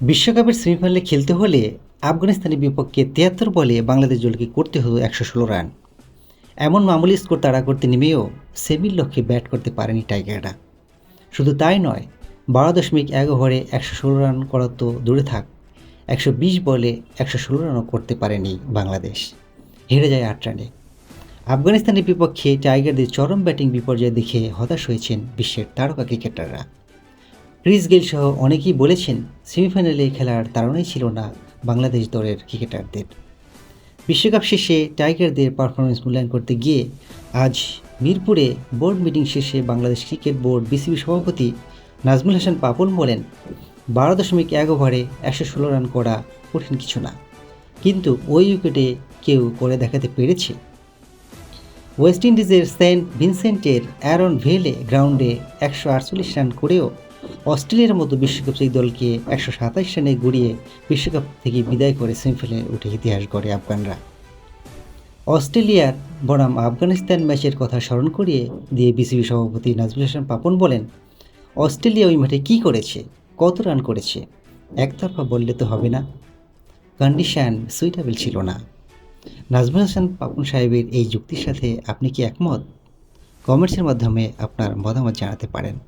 বিশ্বকাপের সেমিফাইনালে খেলতে হলে আফগানিস্তানের বিপক্ষে তিয়াত্তর বলে বাংলাদেশ দলকে করতে হতো একশো ষোলো রান। এমন মামুলি স্কোর তাড়া করতে নেমেও সেমির লক্ষ্যে ব্যাট করতে পারেনি টাইগাররা। শুধু তাই নয়, বারো দশমিক এক ওভারে একশো ষোলো রান করা তো দূরে থাক, একশো বিশ বলে একশো ষোলো রানও করতে পারেনি বাংলাদেশ। হেরে যায় আট রানে। আফগানিস্তানের বিপক্ষে টাইগারদের চরম ব্যাটিং বিপর্যয় দেখে হতাশ হয়েছেন বিশ্বের তারকা ক্রিকেটাররা। ক্রিস গেল সহ অনেকেই বলেছেন, সেমিফাইনালে খেলার তাড়নাই ছিল না বাংলাদেশ দলের ক্রিকেটারদের। বিশ্বকাপ শেষে টাইগারদের পারফরমেন্স মূল্যায়ন করতে গিয়ে আজ মিরপুরে বোর্ড মিটিং শেষে বাংলাদেশ ক্রিকেট বোর্ড বিসিবি সভাপতি নাজমুল হাসান পাপন বলেন, বারো দশমিক এক ওভারে একশো ষোলো রান করা কঠিন কিছু না, কিন্তু ওই উইকেটে কেউ করে দেখাতে পেরেছে। ওয়েস্ট ইন্ডিজের সেন্ট ভিনসেন্টের অ্যারন ভেলে গ্রাউন্ডে একশো আটচল্লিশ রান করেও অস্ট্রেলিয়ার মতো বিশ্বকাপ সেই দলকে একশো সাতাশ রানে গড়িয়ে বিশ্বকাপ থেকে বিদায় করে সেমিফাইনালে উঠে ইতিহাস গড়ে আফগানরা। অস্ট্রেলিয়ার বনাম আফগানিস্তান ম্যাচের কথা স্মরণ করিয়ে দিয়ে বিসিবি সভাপতি নাজমুল হাসান পাপন বলেন, অস্ট্রেলিয়া ওই মাঠে কী করেছে? কত রান করেছে? একতরফা বললে তো হবে না। কন্ডিশন সুইটেবল ছিল না। নাজমুল হাসান পাপন সাহেবের এই যুক্তির সাথে আপনি কি একমত? কমেন্টসের মাধ্যমে আপনার মতামত জানাতে পারেন।